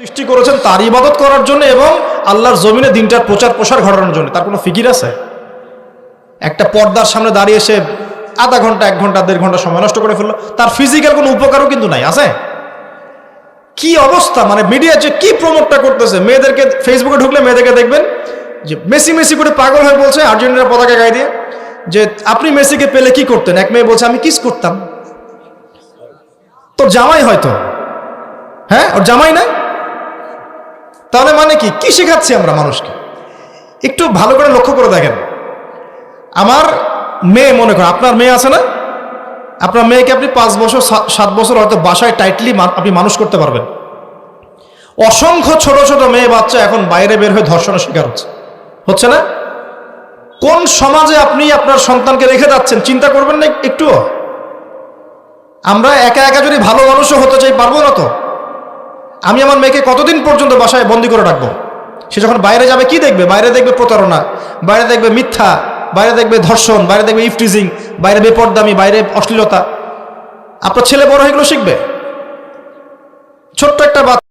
সৃষ্টি করেছেন তার ইবাদত করার জন্য এবং আল্লাহর জমিনে দিনটার প্রচার প্রসার ঘটানোর জন্য। তার কোনো ফিকির আছে? একটা পর্দার সামনে দাঁড়িয়ে এসে আধা ঘণ্টা, এক ঘণ্টা, দেড় ঘণ্টা সময় নষ্ট করে ফেলল। তার ফিজিক্যাল কোনো উপকারও কিন্তু নাই, আছে? কি অবস্থা? মানে মিডিয়া যে কি প্রমোটটা করতেছে? মেয়েদেরকে ফেসবুকে ঢুকলে মেয়েদেরকে দেখবেন যে মেসি মেসি করে পাগল হয়ে বলছে আর্জেন্টিনার পতাকা গায়ে দিয়ে যে আপনি মেসিকে পেলে কি করতেন? এক মেয়ে বলছে, আমি কিস করতাম। তোর জামাই হয়তো। হ্যাঁ? ওর জামাই নাই? তাহলে মানে কি? কি শেখাচ্ছি আমরা মানুষকে? একটু ভালো করে লক্ষ্য করে দেখেন। আমার মেয়ে, মনে করেন আপনার মেয়ে আছে না? আপনার মেয়েকে আপনি পাঁচ বছর সাত বছর হয়তো বাসায় টাইটলি আপনি মানুষ করতে পারবেন। অসংখ্য ছোট ছোট মেয়ে বাচ্চা এখন বাইরে বের হয়ে ধর্ষণের শিকার হচ্ছে। হচ্ছে না? কোন সমাজে আপনি আপনার সন্তানকে রেখে যাচ্ছেন? চিন্তা করবেন না একটুও। আমরা একা একা যদি ভালো মানুষও হতে চাই, পারব না তো? আমি আমার মেয়েকে কতদিন পর্যন্ত বাসায় বন্দি করে রাখব? সে যখন বাইরে যাবে, কি দেখবে? বাইরে দেখবে প্রতারণা, বাইরে দেখবে মিথ্যা, বাইরে দেখবে ধর্ষণ, বাইরে দেখবে ইফটিজিং বাইরে বেপরদামি, বাইরে অশ্লীলতা। আপনার ছেলে বড় এগুলো শিখবে। ছোট্ট একটা বাচ্চা